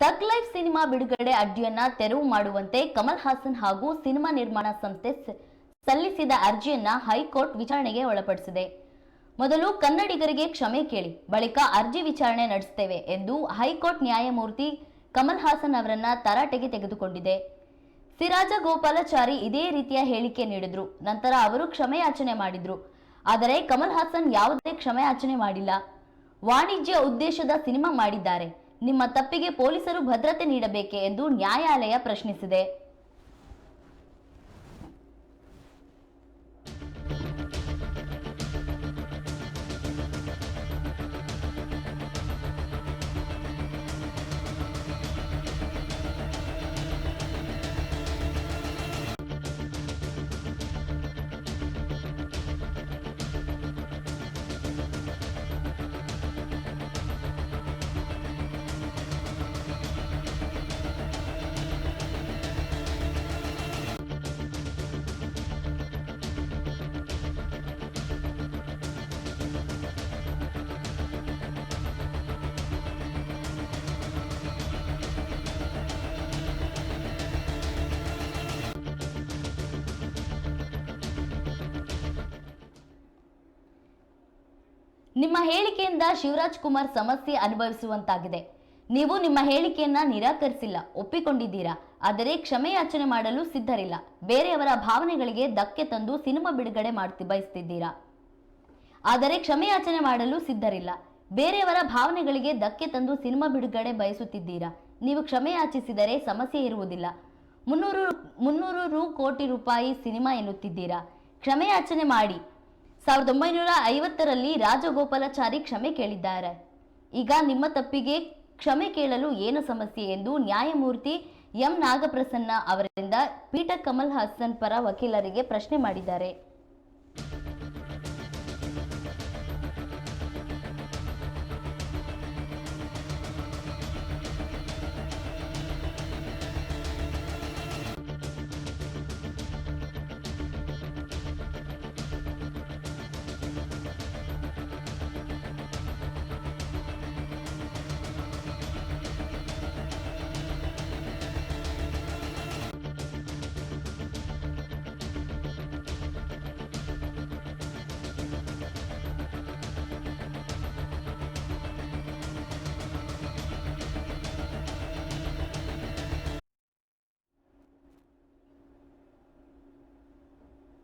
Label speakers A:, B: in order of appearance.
A: ತಗ್ life cinema ಬಿಡುಗಡೆ ಅರ್ಜಿಯನ್ನ ತೆರವು ಮಾಡುವಂತೆ ಕಮಲ್ ಹಾಸನ್ ಹಾಗೂ ಸಿನಿಮಾ ನಿರ್ಮಾಣ ಸಂಸ್ಥೆ ಸಲ್ಲಿಸಿದ ಅರ್ಜಿಯನ್ನ ಹೈಕೋರ್ಟ್ ವಿಚಾರಣೆಗೆ ಒಳಪಡಿಸಿದೆ. ಮೊದಲು ಕನ್ನಡಿಗರಿಗೆ ಕ್ಷಮೆ ಕೇಳಿ, ಬಳಿಕ ಅರ್ಜಿ ವಿಚಾರಣೆ ನಡೆಸುತ್ತೇವೆ ಎಂದು ಹೈಕೋರ್ಟ್ ನ್ಯಾಯಮೂರ್ತಿ ಕಮಲ್ ಹಾಸನ್ ಅವರನ್ನ ತರಾಟೆಗೆ ತೆಗೆದುಕೊಂಡಿದೆ. ಸಿರಾಜ ಗೋಪಾಲಾಚಾರಿ ಇದೇ ರೀತಿಯ ಹೇಳಿಕೆ ನೀಡಿದ್ರು, ನಂತರ ಅವರು ಕ್ಷಮೆಯಾಚನೆ ಮಾಡಿದ್ರು. ಆದರೆ ಕಮಲ್ ಹಾಸನ್ ಯಾವುದೇ ಕ್ಷಮೆಯಾಚನೆ ಮಾಡಿಲ್ಲ. ವಾಣಿಜ್ಯ ಉದ್ದೇಶದ ಸಿನಿಮಾ ಮಾಡಿದ್ದಾರೆ. ನಿಮ್ಮ ತಪ್ಪಿಗೆ ಪೊಲೀಸರು ಭದ್ರತೆ ನೀಡಬೇಕೆ ಎಂದು ನ್ಯಾಯಾಲಯ ಪ್ರಶ್ನಿಸಿದೆ. ನಿಮ್ಮ ಹೇಳಿಕೆಯಿಂದ ಶಿವರಾಜ್ ಕುಮಾರ್ ಸಮಸ್ಯೆ ಅನುಭವಿಸುವಂತಾಗಿದೆ. ನೀವು ನಿಮ್ಮ ಹೇಳಿಕೆಯನ್ನ ನಿರಾಕರಿಸಿಲ್ಲ, ಒಪ್ಪಿಕೊಂಡಿದ್ದೀರಾ? ಆದರೆ ಕ್ಷಮೆಯಾಚನೆ ಮಾಡಲು ಸಿದ್ಧರಿಲ್ಲ. ಬೇರೆಯವರ ಭಾವನೆಗಳಿಗೆ ಧಕ್ಕೆ ತಂದು ಸಿನಿಮಾ ಬಿಡುಗಡೆ ಮಾಡ್ತಿ ಬಯಸ್ತಿದ್ದೀರಾ? ಆದರೆ ಕ್ಷಮೆಯಾಚನೆ ಮಾಡಲು ಸಿದ್ಧರಿಲ್ಲ. ಬೇರೆಯವರ ಭಾವನೆಗಳಿಗೆ ಧಕ್ಕೆ ತಂದು ಸಿನಿಮಾ ಬಿಡುಗಡೆ ಬಯಸುತ್ತಿದ್ದೀರಾ? ನೀವು ಕ್ಷಮೆಯಾಚಿಸಿದರೆ ಸಮಸ್ಯೆ ಇರುವುದಿಲ್ಲ. ಮುನ್ನೂರು ಮುನ್ನೂರು ರು ಕೋಟಿ ರೂಪಾಯಿ ಸಿನಿಮಾ ಎನ್ನುತ್ತಿದ್ದೀರಾ? ಕ್ಷಮೆಯಾಚನೆ ಮಾಡಿ. ಸಾವಿರದ ಒಂಬೈನೂರ ಐವತ್ತರಲ್ಲಿ ರಾಜಗೋಪಾಲಾಚಾರಿ ಕ್ಷಮೆ ಕೇಳಿದ್ದಾರೆ. ಈಗ ನಿಮ್ಮ ತಪ್ಪಿಗೆ ಕ್ಷಮೆ ಕೇಳಲು ಏನು ಸಮಸ್ಯೆ ಎಂದು ನ್ಯಾಯಮೂರ್ತಿ ಎಂ ನಾಗಪ್ರಸನ್ನ ಅವರಿಂದ ಪೀಠ ಕಮಲ್ ಹಾಸನ್ ಪರ ವಕೀಲರಿಗೆ ಪ್ರಶ್ನೆ ಮಾಡಿದ್ದಾರೆ.